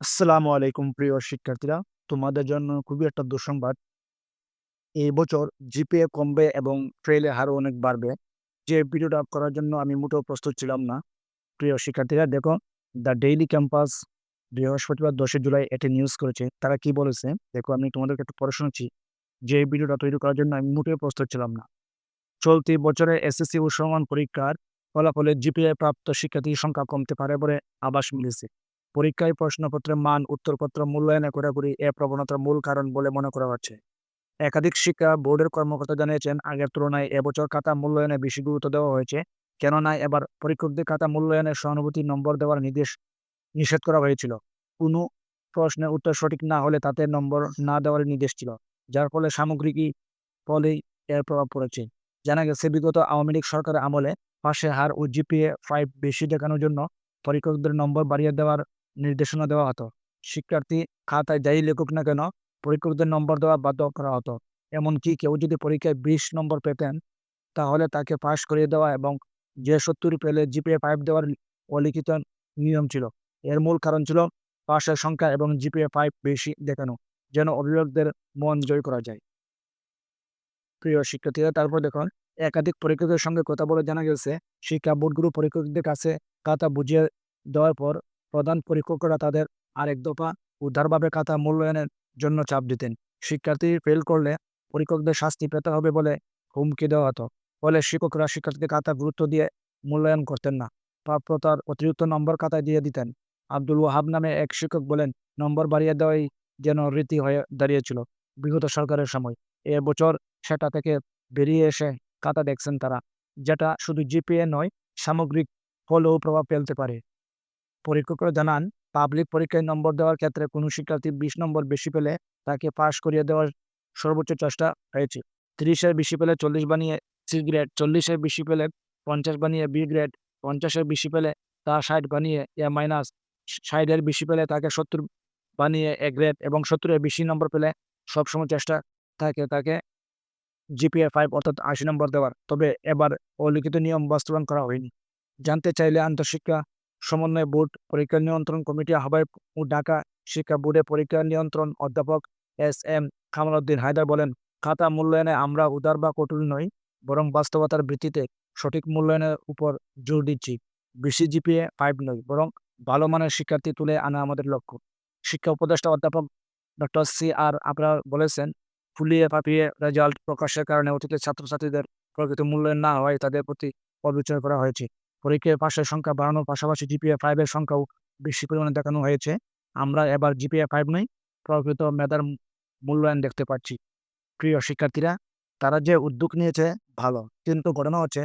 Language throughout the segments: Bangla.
আসসালামু আলাইকুম প্রিয় শিক্ষার্থীরা। তোমাদের জন্য খুবই একটা দুঃসংবাদ। এই বছর জিপিএ কমবে এবং ফেইলের হারও অনেক বাড়বে। যে ভিডিওটা করার জন্য আমি মোটেও প্রস্তুত ছিলাম না। প্রিয় শিক্ষার্থীরা, দেখো, দ্য ডেইলি ক্যাম্পাস বৃহস্পতিবার ১০ জুলাই এটি নিউজ করেছে। তারা কি বলেছে? দেখো, আমি তোমাদেরকে একটু পড়ে শোনাচ্ছি। যে ভিডিওটা তৈরি করার জন্য আমি মোটেও প্রস্তুত ছিলাম না। চলতি বছরের এসএসসি ও সমমান পরীক্ষার ফলাফলে জিপিএ প্রাপ্ত শিক্ষার্থীর সংখ্যা কমতে পারে বলে আভাস মিলেছে। পরীক্ষায় প্রশ্নপত্রের মান উত্তরপত্র মূল্যায়নে ঘোরাঘুরি এ প্রবণতার মূল কারণ বলে মনে করা হচ্ছে। একাধিক শিক্ষা বোর্ডের কর্মকর্তা জানিয়েছেন, আগের তুলনায় এবছর খাতা মূল্যায়নে বেশি গুরুত্ব দেওয়া হয়েছে। কেননা এবার পরীক্ষকদের খাতা মূল্যায়নে সহানুভূতি নম্বর দেওয়ার নির্দেশ নিষেধ করা হয়েছিল। কোনো প্রশ্নের উত্তর সঠিক না হলে তাতে নম্বর না দেওয়ার নির্দেশ ছিল। যার ফলে সামগ্রিকই ফলেই এর প্রভাব পড়েছে। জানা গেছে বিগত আওয়ামী লীগ সরকারের আমলে পাশে হার ও জিপিএ ফাইভ বেশি দেখানোর জন্য পরীক্ষকদের নম্বর বাড়িয়ে দেওয়ার নির্দেশনা দেওয়া হতো। শিক্ষার্থী খাতায় যাই লেখুক না কেন পরীক্ষকদের নম্বর দেওয়া বাধ্য করা হতো। এমনকি কেউ যদি পরীক্ষায় ২০ নম্বর পেতেন তাহলে তাকে পাস করিয়ে দেওয়া এবং যে ৭০ পেলে জিপিএ ফাইভ দেওয়ার অলিখিত নিয়ম ছিল। এর মূল কারণ ছিল পাসের সংখ্যা এবং জিপিএ ফাইভ বেশি দেখানো, যেন অভিভাবকদের মন জয় করা যায়। প্রিয় শিক্ষার্থীরা তারপর দেখুন একাধিক পরীক্ষকের সঙ্গে কথা বলে জানা গেছে শিক্ষা বোর্ডগুলো পরীক্ষকদের কাছে খাতা বুঝিয়ে দেওয়ার পর প্রধান পরীক্ষকরা তাদের আরেক দফা উদ্ধারভাবে খাতা মূল্যায়নের জন্য চাপ দিতেন। শিক্ষার্থী ফেল করলে পরীক্ষকদের শাস্তি পেতে হবে বলে হুমকি দেওয়া হতো। ফলে শিক্ষকরা শিক্ষার্থীকে খাতা গুরুত্ব দিয়ে মূল্যায়ন করতেন না। প্রাপ্যতার অতিরিক্ত নম্বর খাতায় দিয়ে দিতেন। আব্দুল ওয়াহাব নামে এক শিক্ষক বলেন, নম্বর বাড়িয়ে দেওয়াই যেন রীতি হয়ে দাঁড়িয়েছিল বিগত সরকারের সময়। এ বছর সেটা থেকে বেরিয়ে এসে খাতা দেখছেন তারা, যেটা শুধু জিপিএ নয়, সামগ্রিক ফলেও প্রভাব ফেলতে পারে। পরীক্ষকরা জানান। পাবলিক পরীক্ষায় নম্বর দেওয়ার ক্ষেত্রে কোনো শিক্ষার্থী বিশ নম্বর বেশি পেলে তাকে পাশ করিয়ে দেওয়ার সর্বোচ্চ চেষ্টা হয়েছে। তিরিশের বেশি পেলে চল্লিশ বানিয়ে সি গ্রেড চল্লিশের বেশি পেলে পঞ্চাশ বানিয়ে বি গ্রেড পঞ্চাশের বেশি পেলে তা ষাট বানিয়ে এ মাইনাস ষাটের বেশি পেলে তাকে সত্তর বানিয়ে এ গ্রেড এবং সত্তরের বেশি নম্বর পেলে সবসময় চেষ্টা থাকে তাকে জিপিএ ফাইভ অর্থাৎ আশি নম্বর দেওয়ার। তবে এবার অলিখিত নিয়ম বাস্তবায়ন করা হয়নি। জানতে চাইলে আন্তঃশিক্ষা সমন্বয় বোর্ড, পরীক্ষা নিয়ন্ত্রণ কমিটি আহ্বায়ক ও ঢাকা শিক্ষা বোর্ডে পরীক্ষা নিয়ন্ত্রণ অধ্যাপক এস এম কামালউদ্দিন হায়দার বলেন, খাতা মূল্যায়নে আমরা উদার বা কঠোর নই, বরং বাস্তবতার ভিত্তিতে সঠিক মূল্যায়নের উপর জোর দিচ্ছি। বেশি জিপিএ ফাইভ নয় বরং ভালো মানের শিক্ষার্থী তুলে আনা আমাদের লক্ষ্য। শিক্ষা উপদেষ্টা অধ্যাপক ডক্টর সি আর আপনারা বলেছেন, ফুলিয়ে ফাঁপিয়ে রেজাল্ট প্রকাশের কারণে অতীতে ছাত্রছাত্রীদের প্রকৃত মূল্যায়ন না হওয়ায় তাদের প্রতি অবিচার করা হয়েছে। পরীক্ষায় পাশের সংখ্যা বাড়ানোর পাশাপাশি জিপিএ ফাইভের সংখ্যাও বেশি পরিমাণে দেখানো হয়েছে। আমরা এবার জিপিএ ফাইভ নয়, প্রকৃত মেধার মূল্যায়ন দেখতে পাচ্ছি। প্রিয় শিক্ষার্থীরা, তারা যে উদ্যোগ নিয়েছে, ভালো। কিন্তু ঘটনা হচ্ছে,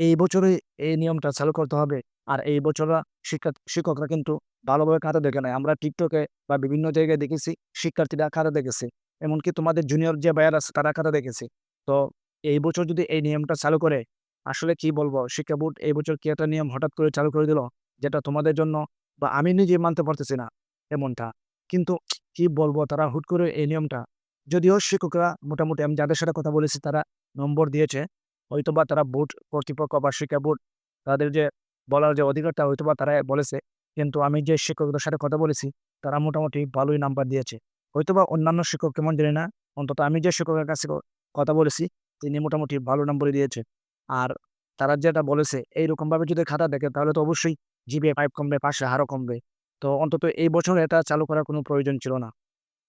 এই বছরে এই নিয়মটা চালু করতে হবে। আর এই বছররা শিক্ষা, শিক্ষকরা কিন্তু ভালোভাবে খাতা দেখে নেয়। আমরা টিকটকে বা বিভিন্ন জায়গায় দেখেছি, শিক্ষার্থীরা খাতা দেখেছে। এমনকি তোমাদের জুনিয়র যে ভাইয়ার আছে, তারা খাতা দেখেছে। তো এই বছর যদি এই নিয়মটা চালু করে আসলে কি বলব? শিক্ষা বোর্ড এই বছর কি একটা নিয়ম হঠাৎ করে চালু করে দিল? যেটা তোমাদের জন্য বা আমি নিজে মানতে পারতেছি না এমনটা। কিন্তু কি বলব? তারা হুট করে এই নিয়মটা, যদিও শিক্ষকরা মোটামুটি আমি যাদের সাথে কথা বলেছি তারা নম্বর দিয়েছে। হয়তোবা তারা বোর্ড কর্তৃপক্ষ বা শিক্ষা বোর্ড তাদের যে বলার যে অধিকারটা হয়তোবা তারা বলেছে। কিন্তু আমি যে শিক্ষকদের সাথে কথা বলেছি, তারা মোটামুটি ভালোই নাম্বার দিয়েছে। হয়তোবা অন্যান্য শিক্ষক কেমন জানি না, অন্তত আমি যে শিক্ষকের কাছে কথা বলেছি, তিনি মোটামুটি ভালো নম্বরই দিয়েছে। আর তারা যেটা বলেছে, এইরকমভাবে যদি খাতা দেখে, তাহলে তো অবশ্যই জিপিএ ফাইভ কমবে পাশে হারও কমবে। তো অন্তত এই বছর এটা চালু করার কোনো প্রয়োজন ছিল না।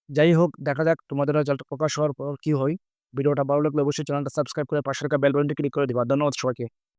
যাই হোক, দেখা যাক তোমাদের রেজাল্ট প্রকাশ হওয়ার পর কী হয়। ভিডিওটা ভালো লাগলে অবশ্যই চ্যানেলটা সাবস্ক্রাইব করে পাশে থাকা বেল বাটনটি ক্লিক করে দিবা। ধন্যবাদ সবাইকে।